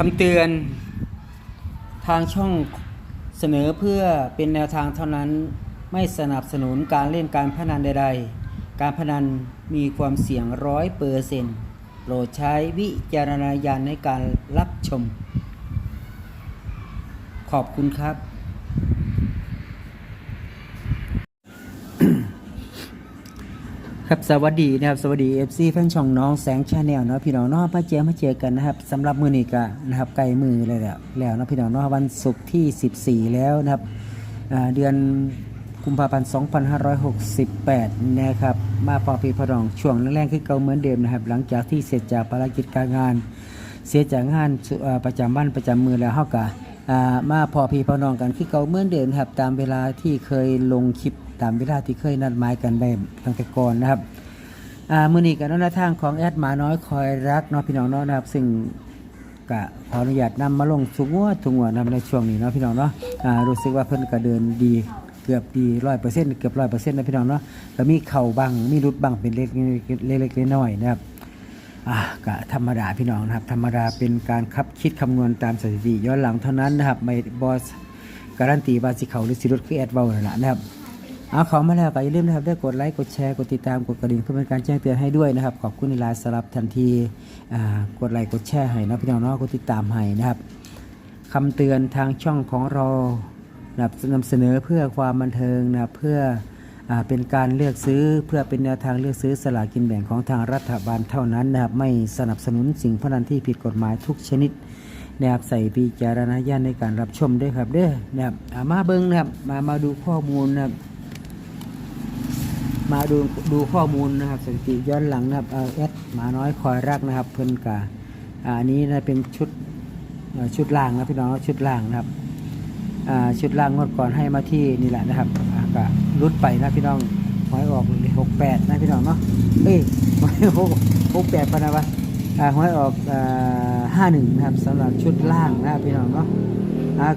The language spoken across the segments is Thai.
คำเตือนทางช่องเสนอเพื่อเป็นแนวทางเท่านั้นไม่สนับสนุนการเล่นการพนันใด ๆ การพนันมีความเสี่ยงร้อยเปอร์เซนต์โปรดใช้วิจารณญาณในการรับชม ขอบคุณครับ ครับสวัสดีนะครับสวัสดี FC แฟนช่องน้องแสงชาแนลเนาะพี่น้องเนาะมาเจอมาเจอกันนะครับสำหรับมือนี้ก็นะครับไกลมือเลยแล้วแล้วเนาะพี่น้องเนาะวันศุกร์ที่ 14 แล้วนะครับเดือนกุมภาพันธ์ 2568 นะครับมาพอพี่พอดองช่วงแรกๆคือเก่าเหมือนเดิมนะครับ หลังจากที่เสร็จจากภารกิจการงาน เสียจากงานประจำบ้านประจำมือแล้วเฮากะมาพอพี่พอน้องกันคือเก่าเหมือนเดิมนะครับตามเวลาที่เคยลงคลิป ตามเวลาที่เคยนัดหมายกันได้ตั้งแต่ก่อนนะครับอ่ามือนี้กับนทางของแอดหมาน้อยคอยรักเนาะพี่น้องเนาะนะครับซึ่งกะขออนุญาตนำมาลงทุงวดทุงวดนะครับในช่วงนี้เนาะพี่น้องเนาะอ่ารู้สึกว่าเพิ่นก็เดินดีเกือบดีร้อยเปอร์เซ็นต์เกือบร้อยเปอร์เซ็นต์นะพี่น้องเนาะก็มีเข่าบังมีรุดบังเป็นเล็กเล็กๆน้อยๆนะครับอ่าก็ธรรมดาพี่น้องนะครับ ธรรมดาเป็นการคับคิดคำนวณตามสถิติย้อนหลังเท่านั้นนะครับไม่บอสการันตีว่าสิเขาหรือสิรุดคือแอดเบานั่นแหลนะครับ เอาของมาแล้วก็อย่าลืมนะครับได้กดไลค์กดแชร์กดติดตามกดกระดิ่งเพื่อเป็นการแจ้งเตือนให้ด้วยนะครับ ขอบคุณในไลน์สำหรับทันทีกดไลค์กดแชร์ให้นะพี่น้องเนาะกดติดตามให้นะครับคำเตือนทางช่องของเรานะครับนำเสนอเพื่อความบันเทิงนะเพื่ออเป็นการเลือกซื้อเพื่อเป็นแนวทางเลือกซื้อสลากกินแบ่งของทางรัฐบาลเท่านั้นนะครับไม่สนับสนุนสิ่งพนันที่ผิดกฎหมายทุกชนิดนะครับใส่ปีจารณญาณในการรับชมด้วยครับเด้อนะครับอ่ามาเบิ้งนะครับมามาดูข้อมูลนะครับ มาดูดูข้อมูลนะครับสถิติย้อนหลังนะครับเอ่อแอดหมาน้อยคอยรักนะครับเพิ่นกาอันนี้นะเป็นชุดชุดล่างนะพี่น้องชุดล่างนะครับชุดล่างงวดก่อนให้มาที่นี่แหละนะครับก็รุดไปนะพี่น้องหอยออกหกแปดนะพี่น้องเนาะเอ้ยหอยหกหกแปดปะนะวะหอยออกห้าหนึ่งนะครับสำหรับชุดล่างนะพี่น้องเนาะ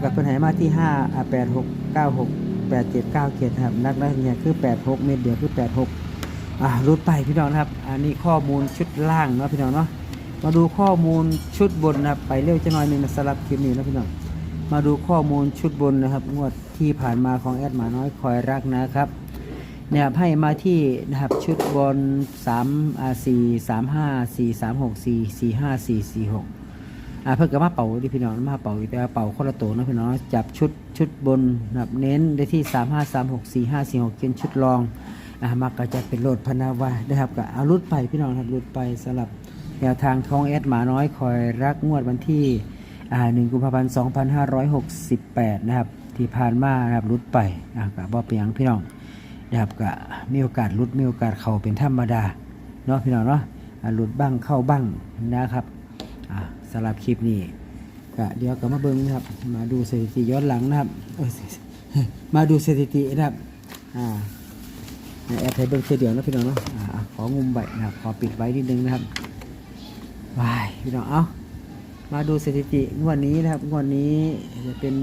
กับเพิ่นให้มาที่ห้าแปดหกเก้าหก แปดเจ็ดเก้าเจ็ดครับนักนักเนี่ยคือแปดหกเมตรเดียวคือแปดหกอ่ารุดไปพี่น้องนะครับอันนี้ข้อมูลชุดล่างเนาะพี่น้องเนาะมาดูข้อมูลชุดบนนะครับไปเร็วจะน้อยหนึ่งสลับคลิปนี้นะพี่น้องมาดูข้อมูลชุดบนนะครับ งวดที่ผ่านมาของแอดหมาน้อยคอยรักนะครับเนี่ยให้มาที่นะครับชุดบน3 4 3 5 4 3 6 4 4 5 4 4 6 อ่าเพิ่งก็มาเป่าที่พี่น้องมาเป่าแต่เป่าคนละตัวนะพี่น้องจับชุดชุดบนนะครับเน้นได้ที่ 3 5 3 6 4 5 4 6เป็นชุดรองอ่ามักก็จะเป็นโหลดพนาวานะครับก็เอารุดไปพี่น้องครับรุดไปสำหรับแนวทางของแอดหมาน้อยคอยรักงวดวันที่อ่า1กุมภาพันธ์2568นะครับที่ผ่านมานะครับรุดไปอ่าก็บ่เป็นหยังพี่น้องนะครับก็มีโอกาสรุดมีโอกาสเข้าเป็นธรรมดาเนาะพี่น้องเนาะอ่ารุดบ้างเข้าบ้างนะครับ อ่าสำหรับคลิปนี้ก็เดี๋ยวก็มาเบิ้งนะครับ มาดูสถิติย้อนหลังนะครับมาดูสถิตินะครับอ่าแอดไทยเบิ้งเสียเดียวนะพี่น้องเนาะของุมใบนะครับขอปิดไว้นิดนึงนะครับวายพี่น้องเอามาดูสถิติงวดนี้นะครับงวดนี้จะเป็น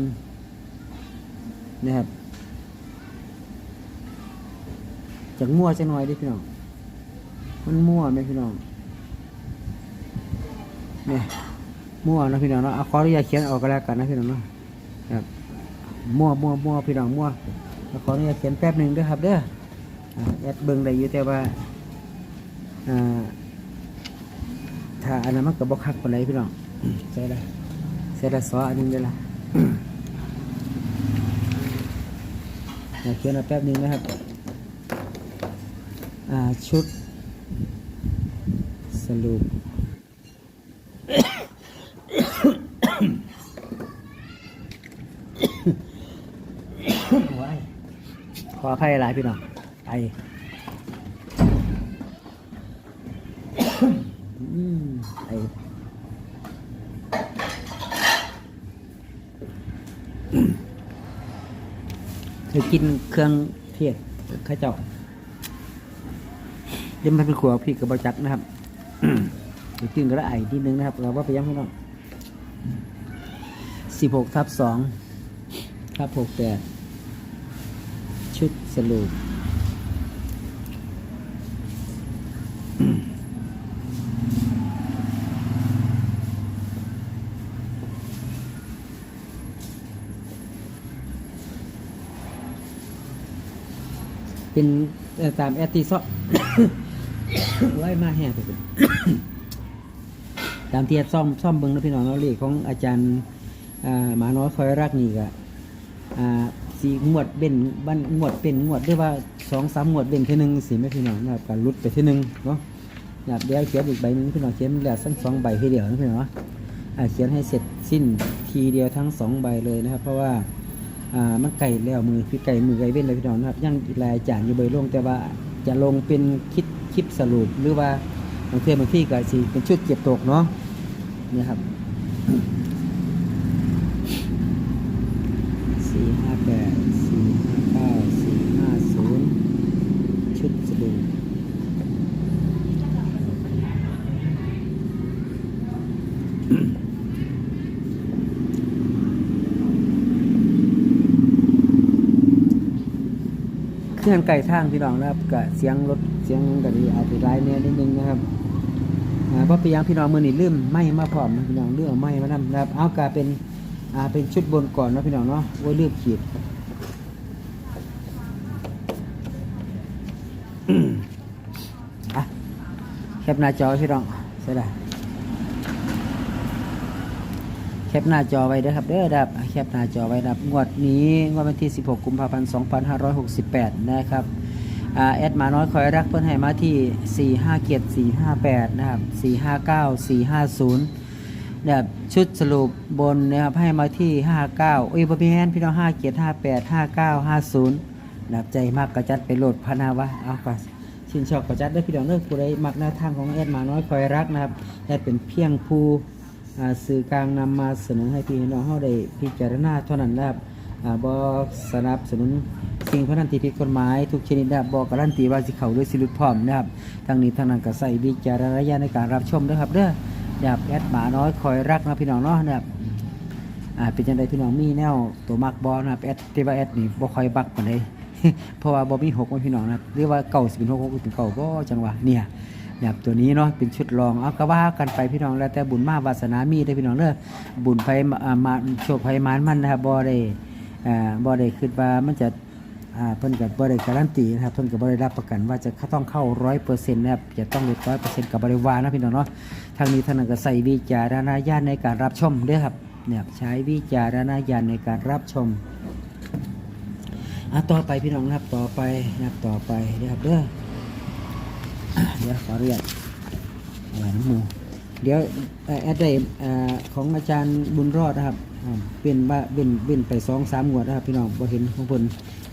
นะครับจากมั่วจะหน่อยดิพี่น้องมันมั่วไหมพี่น้อง นี่ยมั่วนะพี่น้องเนาะขออนุญาตเขียนออกก็แล้วกันนะพี่น้องเนาะครับมั่วมั่วมั่วพี่น้องมั่วขออนุญาตเขียนแป๊บหนึ่งด้วยครับเด้อแอดเบิ่งได้อยู่แต่ว่าอ่าถ้าอันนั้นมันก็บ่คักปานใดพี่น้องใช่ละใช่ละซออันนึงเด้ละเขียนเอาแป๊บหนึงนะครับอ่าชุดสรุป ขออภัยหลายพี่น้องไอไอเคยกินเครื่องเทศข้าเจ้าเดี๋ยวมันเป็นขวพี่กับบจักนะครับ ตึงกระไอ้ทีนึงนะครับ เราก็ไปย้ำามให้น้องสิบหกทับสองทับหกแปดชุดสรุปเป็นตามแอตติซอไล่มาแห่ไปเป็ามที่แอดซ่อมซ่อมเบิ้งนะพี่น้องเนาะเลขของอาจารย์หมาน้อยคอยรักนี่ก็อ่าสีงวดเบ่นบันงวดเป็นงวดเรียว่าสองสามงวดเบ่นทีหนึ่งสีไม่พี่น้องนะครับการลุดไปทีหนึ่งเนาะนะครับเดียวเขียนอีกใบหนึงพี่น้องเขียนแล้วทั้งสองใบทีเดียวนะพี่น้องเขียนให้เสร็จสิ้นทีเดียวทั้งสองใบเลยนะครับ เพราะว่าอ่ามันไก่แล้วมือพี่ไก่มือไก่เว้นเลยพี่น้องนะครับยังลายจานอยู่เบลงแต่ว่าจะลงเป็นคิดคลิปสรุปหรือว่าบางเทีบางที่ก็สิเป็นชุดเก็บตกเนาะ นี่ครับสี่ห้าแปดสี่ห้าเก้าสี่ห้าศูนย์ชุดสรุเครื่องไก่ทางพี่น้องนะครับกับเสียงรถเสียงกะดีอาจจะร้ายเนี่ยนิดนึงนะครับ เพราะปียังพี่น้องมือนี่ลืมไม่มาพร้อมพี่น้องเรื่องไม่มานำนะครับเอากาเป็นอ่าเป็นชุดบนก่อนนะพี่น้องเนาะไว้เลือกขีดแคปหน้าจอพี่น้องใช่ได้แคปหน้าจอไว้เด้อครับเด้อดับแคปหน้าจอไว้ดับงวดนี้งวดวันที่ 16 กุมภาพันธ์ 2568 นะครับ แอดมาน้อยคอยรักเพื่อนให้มาที่ 4 5เกียรติ4 5 8 นะครับ 4 5 9 4 5 0นะครับชุดสรุปบนนะครับให้มาที่ 59โอ้ยบะเมียนพี่น้อง5เกียรติ58 59 50นะครับใจมากกระจัดไปโหลดพนาวะเอาก่อนชินชอบกระจัดได้พี่น้องเลิกผู้ใดมักแนวทางของแอดมาน้อยคอยรักนะครับแอดเป็นเพียงผู้สื่อกลางนำมาเสนอให้พี่น้องเฮาได้พิจารณาเท่านั้นนะครับ บอสนับสนุนสิ่งพนันที่ผิดกฎหมายทุกชนิดนะครับบอกการันตีว่าสิเขาด้วยสิรุดพร้อมนะครับทั้งนี้ทั้งนั้นก็ใส่วิจารณญาณในการรับชมด้วยครับเด้อนะครับแอดหมาน้อยคอยรักนะพี่น้องเนาะนะครับอ่าเป็นจังไดพี่น้องมีแนวตัวมักบอนะครับแอดที่ว่าแอดนี่บ่คอยบักปานใดเพราะว่าบ่มีหกไว้พี่น้องนะครับหรือว่าเก่าสิเป็นหกหกเป็นเก่าบ่จังหวะเนี่ยนะครับตัวนี้เนาะเป็นชุดรองเอาก็ว่ากันไปพี่น้องแล้วแต่บุญมาวาสนามีได้พี่น้องเด้อบุญไผอ่ามาโชคไผมานมันนะครับบ่ได้ อ่าบ่ได้คิดว่ามันจะอ่าเพิ่นกับบ่ได้การันตีนะครับเพิ่นกับบ่ได้รับประกันว่าจะต้องเข้าร้อยเปอร์เซ็นต์นะครับจะต้องหลุดร้อยเปอร์เซ็นต์กับบริวารนะพี่น้องเนาะทางนี้ท่านก็ใส่วิจารณญาณในการรับชมด้วยครับเนี่ยใช้วิจารณญาณในการรับชมอะต่อไปพี่น้องนะครับต่อไปนะครับต่อไปนะครับเด้อเดี๋ยวขอเรียกอะไรน้ำมู เดี๋ยวแอดได้ของอาจารย์บุญรอดนะครับเป็นบ้าเป็นเป็นไปสองสามงวดนะครับพี่น้องบ่เห็นของเพิ่น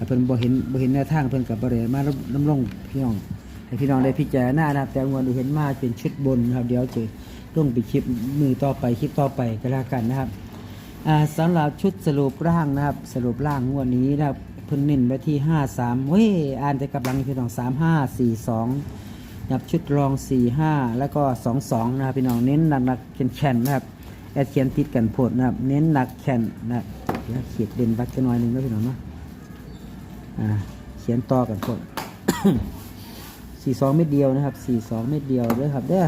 เพิ่นบ่เห็นบ่เห็นแนวทางเพิ่นกับบ่ได้มาน้ำลงพี่น้องให้พี่น้องได้พิจารณานะครับ แต่งวดนี้เห็นมาเป็นชุดบนนะครับ เดี๋ยวจะลงไปคลิปมือต่อไปคลิปต่อไปก็แล้วกันนะครับอ่าสำหรับชุดสรุปร่างนะครับ สรุปร่างงวดนี้นะครับเพิ่นเน้นไปที่53เว้ยอ่านแต่กำลังพี่น้อง3542 นะครับชุดรอง 45 แล้วก็ 22 นะครับพี่น้องเน้นหนักๆแข็งๆนะครับแอดเขียนติดกันโพดนะครับ เน้นหนักแข็งนะครับเดี๋ยวขียนเด่นบักจะหน่อยหนึ่งนะพี่น้องเนาะอ่าเขียนต่อกันโพดสี่สองเม็ดเดียวนะครับสี่สองเม็ดเดียวเด้อครับเด้อ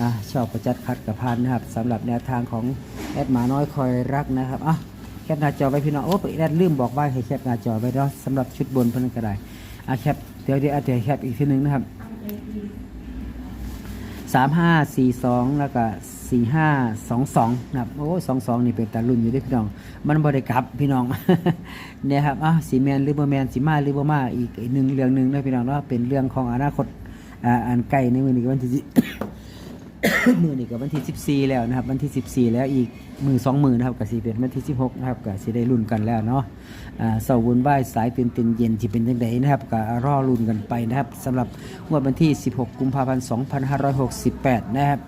อ่าชอบประจัดคัดกับพันนะครับสำหรับแนวทางของแอดหมาน้อยคอยรักนะครับอะแคปหน้าจอไว้พี่น้องโอ้แอดลืมบอกว่าให้แคปหน้าจอไว้เนาะสำหรับชุดบนเพิ่นนก็ได้อะแคปเดี๋ยวเดี๋ยวอะเดี๋ยวแคปอีกทีหนึงนะครับ สามห้าสี่สองแล้วก็สี่ห้าสองสองนะครับโอ้สองสองนี่เป็นตารุ่นอยู่ด้วยพี่น้อง มันบริกลับพี่น้องเนี่ยครับอะสีแมนหรือบ่แมนสีมาหรือบ่มาอีกหนึ่งเรื่องหนึ่งนะพี่น้องเนาะเป็นเรื่องของอนาคตอ่าอันใกล้ในมือนี้ก็วันที่ มือนี่กับวันที่ 14 แล้วนะครับวันที่ 14 แล้วอีกมือสองมือนะครับกับสีเป็นวันที่ 16 นะครับกับสีได้รุ่นกันแล้วเนาะอ่าเสาร์วุ่นวายสายตื่นตื่นเย็นที่เป็นยังไงนะครับก็รอรุ่นกันไปนะครับสำหรับงวดวันที่ 16 กุมภาพันธ์ 2568 นะครับ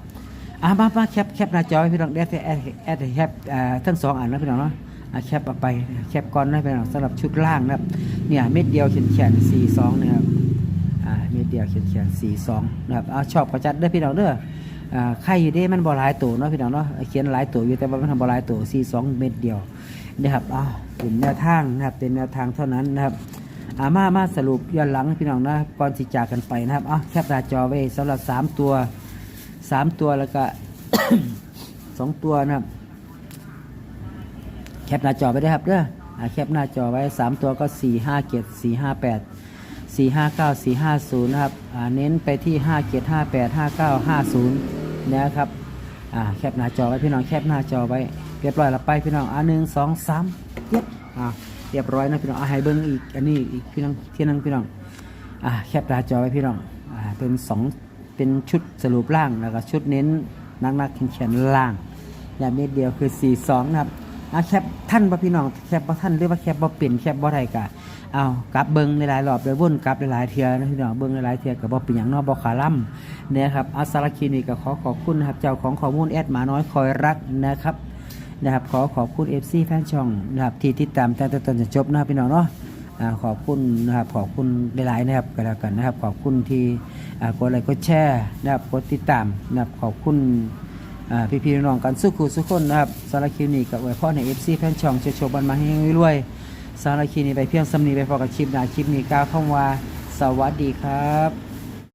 อ่ามามาแคปแคปหน้าจอพี่น้องได้แต่แอดแอดแคปอ่าทั้งสองอันนะพี่น้องเนาะอ่าแคปเอาไปแคปก่อนนะพี่น้องสำหรับชุดล่างนะครับเนี่ยเม็ดเดียวเขียนเขียน42นะครับอ่าเม็ดเดียวเขียนเขียนสี่สองนะครับเอาชอบก็จัดเด้พี่น้องเด้อ อ่อยู่เด้มันบ่หลายตัวเนาะพี่น้องเนาะเขียนหลายตัวอยู่แต่ว่ามันทำบ่หลายตัวสี่สองเม็ดเดียวนะครับอ้าวเป็นแนวทางนะครับเป็นแนวทางเท่านั้นนะครับอามามาสรุปย้อนหลังพี่น้องนะก่อนที่จากกันไปนะครับอะแคปหน้าจอไว้สำหรับสามตัวสามตัวแล้วก็สองตัวนะครับแคปหน้าจอไว้ด้ครับเด้ออ่าแคปหน้าจอไว้3ตัวก็4 5เกียรติ4 5 8 459450 นะครับอ่าเน้นไปที่ 5758 5950 นะครับอ่าแคปหน้าจอไว้พี่น้องแคปหน้าจอไว้เรียบร้อยแล้วไปพี่น้องอ่าหนึ่งสองสามเย็บอ่าเรียบร้อยนะพี่น้องอ่าให้เบิ้งอีกอันนี้อีกพี่น้องที่นึงพี่น้องอ่าแคปหน้าจอไว้พี่น้องอ่าเป็นสองเป็นชุดสรุปล่างแล้วก็ชุดเน้นนักนักๆแข็งๆล่างอย่างเม็ดเดียวคือ 42 นะครับ อาแคปท่านบ่พี่น้องแคปบ่ท่านหรือว่าแคปบ่เป็นแคปบ่ได้กะเอากลับเบิ้งหลายๆรอบเลยวนกลับหลายๆเทื่อนะพี่น้องเบิ้งหลายๆเทื่อก็บ่เป็นหยังนาะบ่ขาล่ำเนี่ยครับอาสารคลินิกก็ขอขอบคุณนะครับเจ้าของข้อมูลแอดหมาน้อยคอยรักนะครับนะครับขอขอบคุณ FC แฟนช่องนะครับที่ติดตามตั้งแต่ต้นจนจบนะครับพี่น้องเนาะอ่าขอบคุณนะครับขอบคุณหลายๆนะครับก็แล้วกันนะครับ ขอบคุณที่อ่ากดไลค์กดแชร์นะครับกดติดตามนะครับขอบคุณ อ่พี่ๆน้องๆกันสู้ขู่สู้คนนะครับสารคลิปนี้กับไว้พ่อในเอฟซีแฟนช่องเชโชบันมาให้รวยๆสารคลิปนี้ไปเพียงสำนีไปพอกับคลิปหน้าคลิปนี้กลาวคำว่าสวัสดีครับ